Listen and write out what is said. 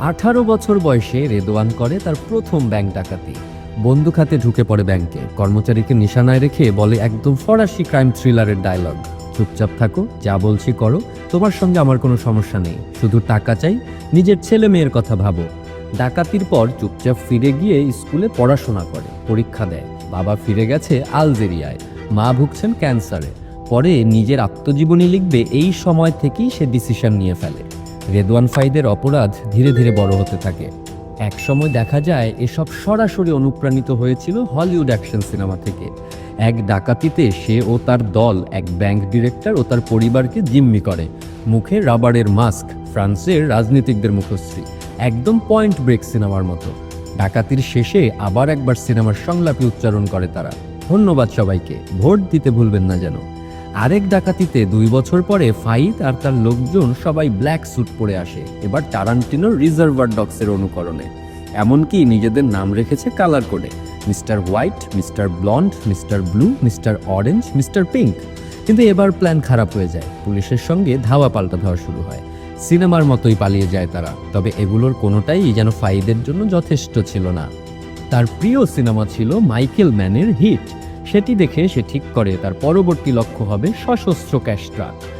আঠারো বছর বয়সে রেদোয়ান করে তার প্রথম ব্যাংক ডাকাতি। বন্দুক হাতে ঢুকে পড়ে ব্যাংকে। কর্মচারীকে নিশানায় রেখে বলে একদম ফরাসি ক্রাইম থ্রিলারের ডায়লগ। চুপচাপ থাকো, যা বলছি করো, তোমার সঙ্গে আমার কোনো সমস্যা নেই। শুধু টাকা চাই, নিজের ছেলে মেয়ের কথা ভাবো। ডাকাতির পর চুপচাপ ফিরে গিয়ে স্কুলে পড়াশোনা করে, পরীক্ষা দেয়। বাবা ফিরে গেছে আলজেরিয়ায়। মা ভুগছেন ক্যান্সারে। পরে নিজের আত্মজীবনী লিখবে এই সময় থেকেই সে ডিসিশন নিয়ে ফেলে। রেদওয়ান ফাইদের অপরাধ ধীরে ধীরে বড় হতে থাকে। এক সময় দেখা যায়, এসব সরাসরি অনুপ্রাণিত হয়েছিল হলিউড অ্যাকশন সিনেমা থেকে। এক ডাকাতিতে সে ও তার দল, এক ব্যাংক ডিরেক্টর ও তার পরিবারকে জিম্মি করে। মুখে রাবারের মাস্ক, ফ্রান্সের রাজনীতিকদের মুখশ্রী। একদম পয়েন্ট ব্রেক সিনেমার মতো। ডাকাতির শেষে আবার একবার সিনেমার সংলাপে উচ্চারণ করে তারা। ধন্যবাদ সবাইকে, ভোট দিতে ভুলবেন না যেন। আরেক ডাকাতিতে দুই বছর পরে ফাইদ আর তার লোকজন সবাই ব্ল্যাক স্যুট পরে আসে। এবার টারান্টিনোর রিজার্ভার ডগসের অনুকরণে। এমনকি নিজেদের নাম রেখেছে কালার কোডে। Mister White, mister Blonde, mister Blue, mister Orange, mister Pink. কিন্তু এবার প্ল্যান খারাপ হয়ে যায়। পুলিশের সঙ্গে ধাওয়া পাল্টা ধাওয়া শুরু হয়। সিনেমার মতোই পালিয়ে যায় তারা। তবে এগুলোর কোনোটাই যেন ফাইদের জন্য যথেষ্ট ছিল না। তার প্রিয় সিনেমা ছিল মাইকেল ম্যানের হিট। সেটি দেখে সে ঠিক করে তার পরবর্তী লক্ষ্য হবে সশস্ত্র ক্যাশ ট্রাক।